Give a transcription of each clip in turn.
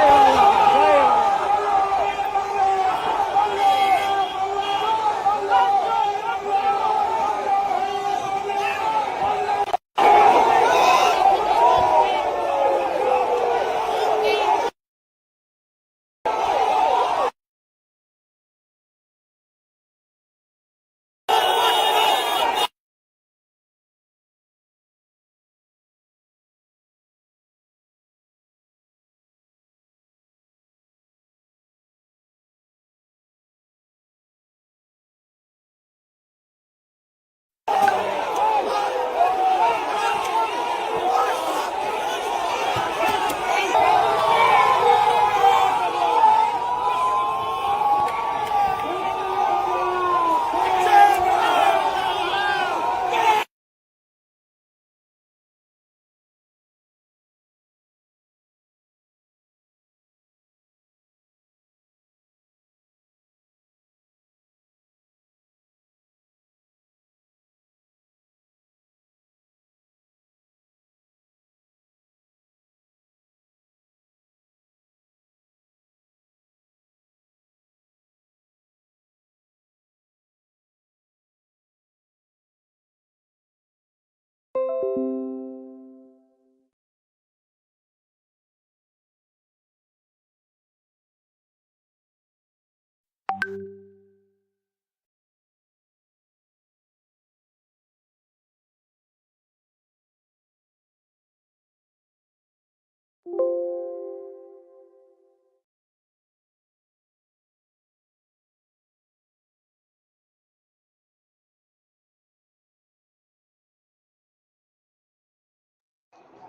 Oh!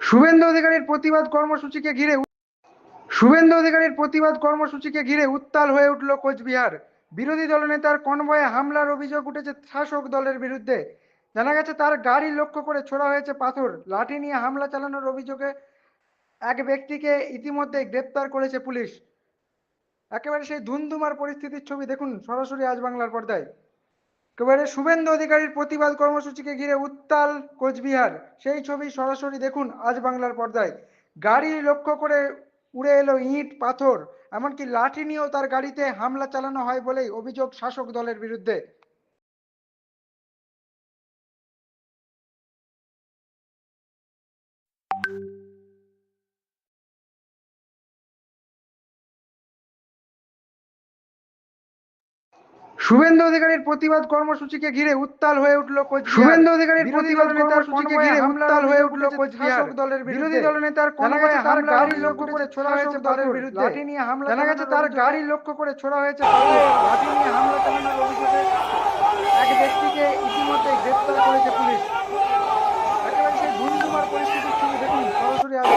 Suvendu অধিকারীর প্রতিবাদ কর্মসূচিকে ঘিরে শুভেন্দু অধিকারীর প্রতিবাদ কর্মসূচিকে ঘিরে উত্তাল হয়ে উঠল কোচবিহার। বিরোধী দলনেতার কনভয়ে হামলার অভিযোগ উঠেছে শাসক দলের বিরুদ্ধে। জানা গেছে তার গাড়ি লক্ষ্য করে ছোড়া হয়েছে পাথর। লাঠি নিয়ে হামলা চালানোর অভিযোগে এক ব্যক্তিকে ইতিমধ্যে গ্রেপ্তার করেছে পুলিশ। একেবারে সেই ধুন্ধুমার পরিস্থিতির ছবি দেখুন সরাসরি আজ বাংলার পর্দায়। একেবারে শুভেন্দু অধিকারীর প্রতিবাদ কর্মসূচিকে ঘিরে উত্তাল কোচবিহার। সেই ছবি সরাসরি দেখুন আজ বাংলার পর্দায়। গাড়ি লক্ষ্য করে উড়ে এলো ইট, পাথর, এমনকি লাঠি নিয়েও তার গাড়িতে হামলা চালানো হয় বলেই অভিযোগ শাসক দলের বিরুদ্ধে। শুভেন্দু অধিকারীর প্রতিবাদ কর্মসূচিকে ঘিরে উত্তাল হয়ে উঠল শুভেন্দু অধিকারীর প্রতিবাদ কর্মসূচিকে ঘিরে উত্তাল হয়ে উঠল কোচবিহার। দলের বিরোধী দলনেতার গেছে তার গাড়ি লক্ষ্য করে ছোড়া হয়েছে দলের বিরুদ্ধে। লাঠি নিয়ে হামলা জানা গেছে তার গাড়ি লক্ষ্য করে ছোড়া হয়েছে। লাঠি নিয়ে হামলা চালানোর অভিযোগে এক ব্যক্তিকে ইতিমধ্যে গ্রেপ্তার করেছে পুলিশ। একেবারে সেই ধুমধুমার পরিস্থিতির ছবি দেখুন সরাসরি আজ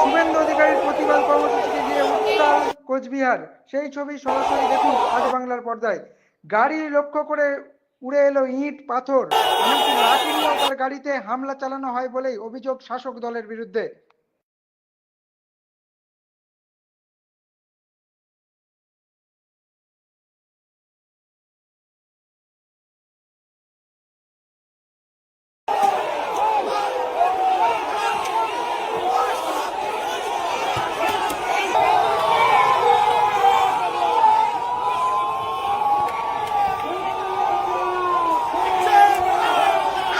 শুভেন্দু অধিকারীর প্রতিবাদ কর্মসূচিকে ঘিরে উত্তাল কোচবিহার, সেই ছবি সরাসরি দেখুন আজ বাংলার পর্দায়। গাড়ি লক্ষ্য করে উড়ে এলো ইট, পাথর, এমনকি লাঠি নিয়েও তার গাড়িতে হামলা চালানো হয় বলেই অভিযোগ শাসক দলের বিরুদ্ধে।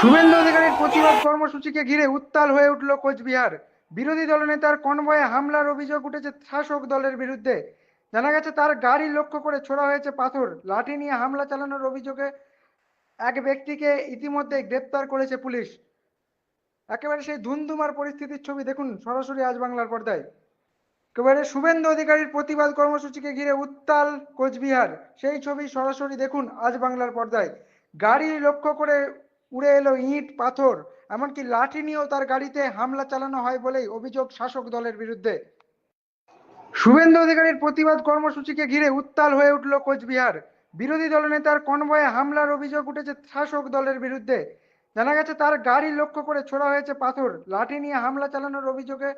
শুভেন্দু অধিকারীর প্রতিবাদ কর্মসূচিকে ঘিরে উত্তাল হয়ে উঠল কোচবিহার। বিরোধী দলনেতার কনভয়ে হামলার অভিযোগ উঠেছে শাসক দলের বিরুদ্ধে। জানা গেছে তার গাড়ি লক্ষ্য করে ছোড়া হয়েছে পাথর। লাঠি নিয়ে হামলা চালানোর অভিযোগে এক ব্যক্তিকে ইতিমধ্যে গ্রেপ্তার করেছে পুলিশ। একেবারে সেই ধুন্ধুমার পরিস্থিতির ছবি দেখুন সরাসরি আজ বাংলার পর্দায়। একেবারে শুভেন্দু অধিকারীর প্রতিবাদ কর্মসূচিকে ঘিরে উত্তাল কোচবিহার। সেই ছবি সরাসরি দেখুন আজ বাংলার পর্দায়। গাড়ি লক্ষ্য করে উড়ে এলো ইট, পাথর, এমনকি লাঠি নিয়েও তার গাড়িতে হামলা চালানো হয় বলেই অভিযোগ শাসক দলের বিরুদ্ধে। শুভেন্দু অধিকারীর প্রতিবাদ কর্মসূচিকে ঘিরে উত্তাল হয়ে উঠল কোচবিহার। বিরোধী দলনেতার কনভয়ে হামলার অভিযোগ উঠেছে শাসক দলের বিরুদ্ধে। জানা গেছে তার গাড়ি লক্ষ্য করে ছোড়া হয়েছে পাথর। লাঠি নিয়ে হামলা চালানোর অভিযোগে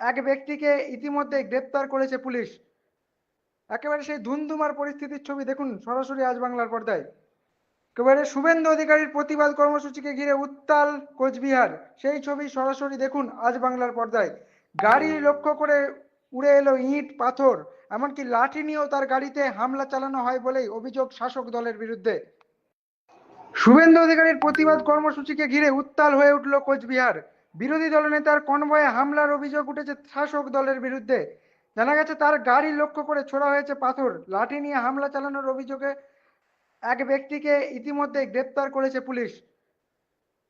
এক ব্যক্তিকে ইতিমধ্যে গ্রেপ্তার করেছে পুলিশ। একেবারে সেই ধুন্ধুমার পরিস্থিতির ছবি দেখুন সরাসরি আজ বাংলার পর্দায়। একেবারে শুভেন্দু অধিকারীর প্রতিবাদ কর্মসূচিকে ঘিরে উত্তাল কোচবিহার। সেই ছবি সরাসরি দেখুন আজ বাংলার পর্দায়। গাড়ি লক্ষ্য করে উড়ে এলো ইট, পাথর, এমনকি লাঠি নিয়েও তার গাড়িতে হামলা চালানো হয় বলেই অভিযোগ শাসক দলের বিরুদ্ধে। শুভেন্দু অধিকারীর প্রতিবাদ কর্মসূচিকে ঘিরে উত্তাল হয়ে উঠল কোচবিহার। বিরোধী দলনেতার কনভয়ে হামলার অভিযোগ উঠেছে শাসক দলের বিরুদ্ধে। জানা গেছে তার গাড়ি লক্ষ্য করে ছোড়া হয়েছে পাথর। লাঠি নিয়ে হামলা চালানোর অভিযোগে এক ব্যক্তিকে ইতিমধ্যে গ্রেপ্তার করেছে পুলিশ।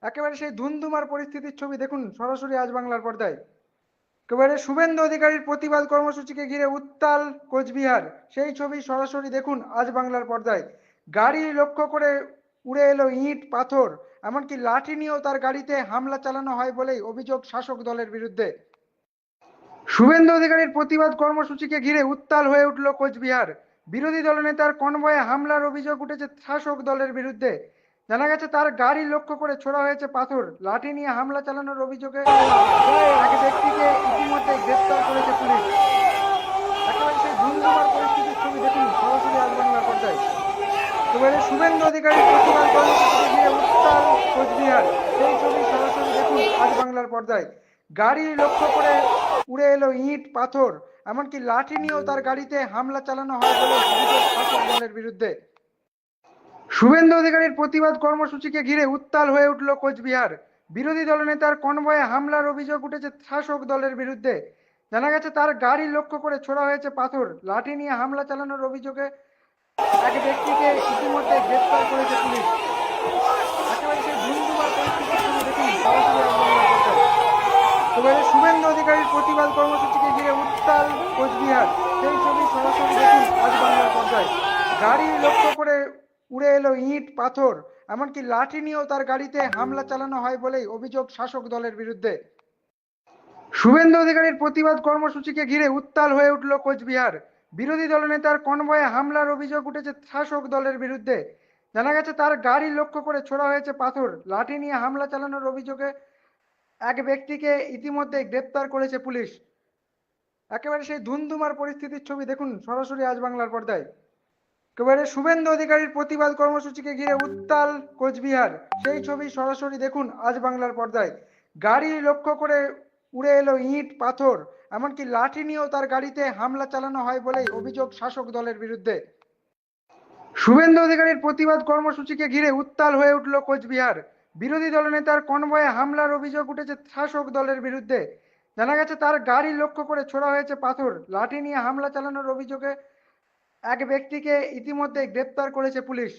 একেবারে সেই ধুন্ধুমার পরিস্থিতির ছবি দেখুন সরাসরি আজ বাংলার পর্দায়। একেবারে শুভেন্দু অধিকারীর প্রতিবাদ কর্মসূচিকে ঘিরে উত্তাল কোচবিহার। সেই ছবি সরাসরি দেখুন আজ বাংলার পর্দায়। গাড়ি লক্ষ্য করে উড়ে এলো ইট, পাথর, এমনকি লাঠি নিয়েও তার গাড়িতে হামলা চালানো হয় বলেই অভিযোগ শাসক দলের বিরুদ্ধে। শুভেন্দু অধিকারীর প্রতিবাদ কর্মসূচিকে ঘিরে উত্তাল হয়ে উঠল কোচবিহার। বিরোধী দলনেতার কনভয়ে হামলার অভিযোগ উঠেছে শাসক দলের বিরুদ্ধে। জানা গেছে তার গাড়ি লক্ষ্য করে ছোড়া হয়েছে পাথর। লাঠি নিয়ে হামলা চালানোর অভিযোগে এক ব্যক্তিকে ইতিমধ্যে গ্রেপ্তার করেছে পুলিশ। একেবারে সেই ধুমধুমার পরিস্থিতির ছবি দেখুন সরাসরি আজ পর্দায়। এবারে শুভেন্দু অধিকারীর প্রতিবাদ কর্মসূচিকে ঘিরে উত্তাল কোচবিহার। সেই ছবি সরাসরি দেখুন আজ বাংলার পর্দায়। গাড়ি লক্ষ্য করে উড়ে এলো ইট, পাথর। এমনকি লাঠি নিয়েও তার গাড়িতে হামলা চালানো হয় বলে বিরুদ্ধে। শুভেন্দু অধিকারীর প্রতিবাদ কর্মসূচিকে ঘিরে উত্তাল হয়ে উঠল কোচবিহার। বিরোধী দলনেতার কনভয়ে হামলার অভিযোগ উঠেছে শাসক দলের বিরুদ্ধে। জানা গেছে, তার গাড়ি লক্ষ্য করে ছোড়া হয়েছে পাথর। লাঠি নিয়ে হামলা চালানোর অভিযোগে এক ব্যক্তিকে ইতিমধ্যে গ্রেপ্তার করেছে পুলিশ। একেবারে দেখুন সরাসরি আজ বাংলার পর্দায়। এবারে শুভেন্দু অধিকারীর প্রতিবাদ কর্মসূচিকে ঘিরে উত্তাল কোচবিহার। সেই ছবি সরাসরি দেখুন আজ বাংলার পর্দায়। গাড়ি লক্ষ্য করে উড়ে এলো ইট, পাথর, এমনকি লাঠি নিয়েও তার গাড়িতে হামলা চালানো হয় বলেই অভিযোগ শাসক দলের বিরুদ্ধে। শুভেন্দু অধিকারীর প্রতিবাদ কর্মসূচিকে ঘিরে উত্তাল হয়ে উঠল কোচবিহার। বিরোধী দলনেতার কনভয়ে হামলার অভিযোগ উঠেছে শাসক দলের বিরুদ্ধে। জানা গেছে, তার গাড়ি লক্ষ্য করে ছোড়া হয়েছে পাথর। লাঠি নিয়ে হামলা চালানোর অভিযোগে এক ব্যক্তিকে ইতিমধ্যে গ্রেপ্তার করেছে পুলিশ। একেবারে সেই ধুমধুমার পরিস্থিতির ছবি দেখুন সরাসরি আজ বাংলার পর্দায়। একেবারে শুভেন্দু অধিকারীর প্রতিবাদ কর্মসূচিকে ঘিরে উত্তাল কোচবিহার। সেই ছবি সরাসরি দেখুন আজ বাংলার পর্দায়। গাড়ি লক্ষ্য করে উড়ে এলো ইট, পাথর, এমনকি লাঠি নিয়েও তার গাড়িতে হামলা চালানো হয় বলেই অভিযোগ শাসক দলের বিরুদ্ধে। শুভেন্দু অধিকারীর প্রতিবাদ কর্মসূচিকে ঘিরে উত্তাল হয়ে উঠল কোচবিহার। বিরোধী দলনেতার কনভয়ে হামলার অভিযোগ উঠেছে শাসক দলের বিরুদ্ধে। জানা গেছে, তার গাড়ি লক্ষ্য করে ছোড়া হয়েছে পাথর। লাঠি নিয়ে হামলা চালানোর অভিযোগে এক ব্যক্তিকে ইতিমধ্যে গ্রেপ্তার করেছে পুলিশ।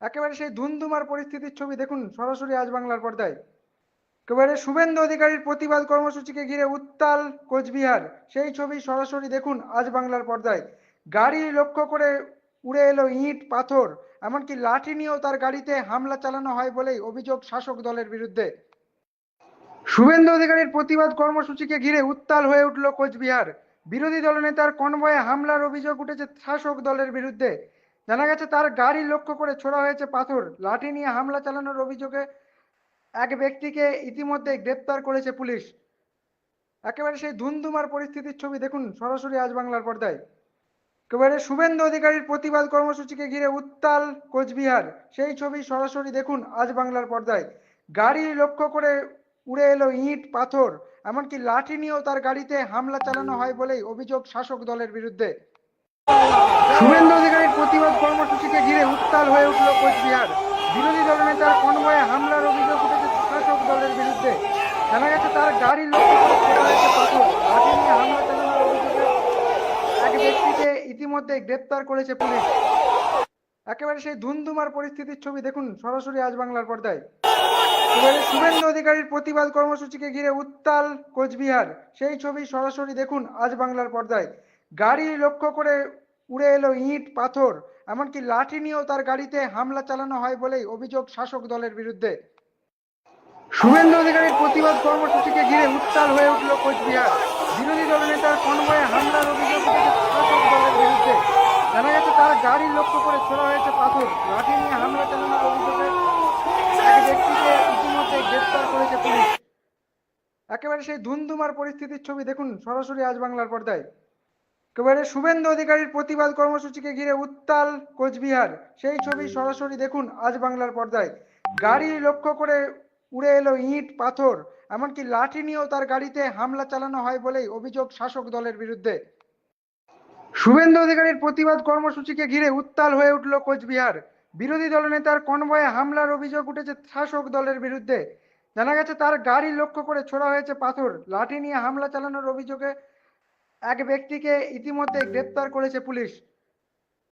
একেবারে সেই ধুমধুমার পরিস্থিতির ছবি দেখুন সরাসরি আজ বাংলার পর্দায়। একেবারে শুভেন্দু অধিকারীর প্রতিবাদ কর্মসূচিকে ঘিরে উত্তাল কোচবিহার। সেই ছবি সরাসরি দেখুন আজ বাংলার পর্দায়। গাড়ি লক্ষ্য করে উড়ে এলো ইট, পাথর। এমনকি লাঠি নিয়েও তার গাড়িতে হামলা চালানো হয় বলেই অভিযোগ শাসক দলের বিরুদ্ধে। শুভেন্দু অধিকারীর প্রতিবাদ কর্মসূচিকে ঘিরে উত্তাল হয়ে উঠল কোচবিহার। বিরোধী দলনেতার কনভয়ে হামলার অভিযোগ উঠেছে শাসক দলের বিরুদ্ধে। জানা গেছে তার গাড়ি লক্ষ্য করে ছোড়া হয়েছে পাথর। লাঠি নিয়ে হামলা চালানোর অভিযোগে এক ব্যক্তিকে ইতিমধ্যে গ্রেপ্তার করেছে পুলিশ। একেবারে সেই ধুমধুমার পরিস্থিতির ছবি দেখুন সরাসরি আজ বাংলার পর্দায়। একেবারে শুভেন্দু অধিকারীর প্রতিবাদ কর্মসূচিকে ঘিরে উত্তাল কোচবিহার। সেই ছবি সরাসরি দেখুন আজ বাংলার পর্দায়। গাড়ি লক্ষ্য করে উড়ে এলো ইট, পাথর, এমনকি লাঠি নিয়েও তার গাড়িতে হামলা চালানো হয় বলেই অভিযোগ শাসক দলের বিরুদ্ধে। শুভেন্দু অধিকারীর প্রতিবাদ কর্মসূচিকে ঘিরে উত্তাল হয়ে উঠল কোচবিহার। বিরোধী দলনেতার কনভয়ে হামলার অভিযোগ উঠেছে শাসক দলের বিরুদ্ধে। জানা গেছে তার গাড়ি লক্ষ্য করে লাঠি নিয়ে হামলা অভিযোগে এক ব্যক্তিকে ইতিমধ্যে গ্রেপ্তার করেছে পুলিশ। একেবারে সেই ধুমধুমার পরিস্থিতির ছবি দেখুন সরাসরি আজ বাংলার পর্দায়। শুভেন্দু অধিকারীর প্রতিবাদ কর্মসূচিকে ঘিরে উত্তাল কোচবিহার। সেই ছবি সরাসরি দেখুন আজ বাংলার পর্দায়। গাড়ি লক্ষ্য করে উড়ে এলো ইট, পাথর, এমনকি লাঠি নিয়েও তার গাড়িতে হামলা চালানো হয় বলেই অভিযোগ শাসক দলের বিরুদ্ধে। শুভেন্দু অধিকারীর প্রতিবাদ কর্মসূচিকে ঘিরে উত্তাল হয়ে উঠল কোচবিহার। বিরোধী দলনেতার কনভয়ে হামলার অভিযোগ উঠেছে শাসক দলের বিরুদ্ধে জানা গেছে তার গাড়ি লক্ষ্য করে ছোড়া হয়েছে পাথর। লাঠি নিয়ে হামলা চালানোর অভিযোগে এক ব্যক্তিকে ইতিমধ্যে গ্রেপ্তার করেছে পুলিশ। একেবারে সেই ধুমধুমার পরিস্থিতির ছবি দেখুন সরাসরি আজ বাংলার পর্দায়। একেবারে শুভেন্দু অধিকারীর প্রতিবাদ কর্মসূচিকে ঘিরে উত্তাল কোচবিহার। সেই ছবি সরাসরি দেখুন আজ বাংলার পর্দায়। গাড়ি লক্ষ্য করে উড়ে এলো ইট, পাথর, এমনকি লাঠি নিয়েও তার গাড়িতে হামলা চালানো হয় বলেই অভিযোগ শাসক দলের বিরুদ্ধে। শুভেন্দু অধিকারীর প্রতিবাদ কর্মসূচিকে ঘিরে উত্তাল হয়ে উঠল কোচবিহার। বিরোধী দলনেতার কনভয়ে হামলার অভিযোগ উঠেছে শাসক দলের বিরুদ্ধে। জানা গেছে তার গাড়ি লক্ষ্য করে ছোড়া হয়েছে পাথর। লাঠি নিয়ে হামলা চালানোর অভিযোগে এক ব্যক্তিকে ইতিমধ্যে গ্রেপ্তার করেছে পুলিশ।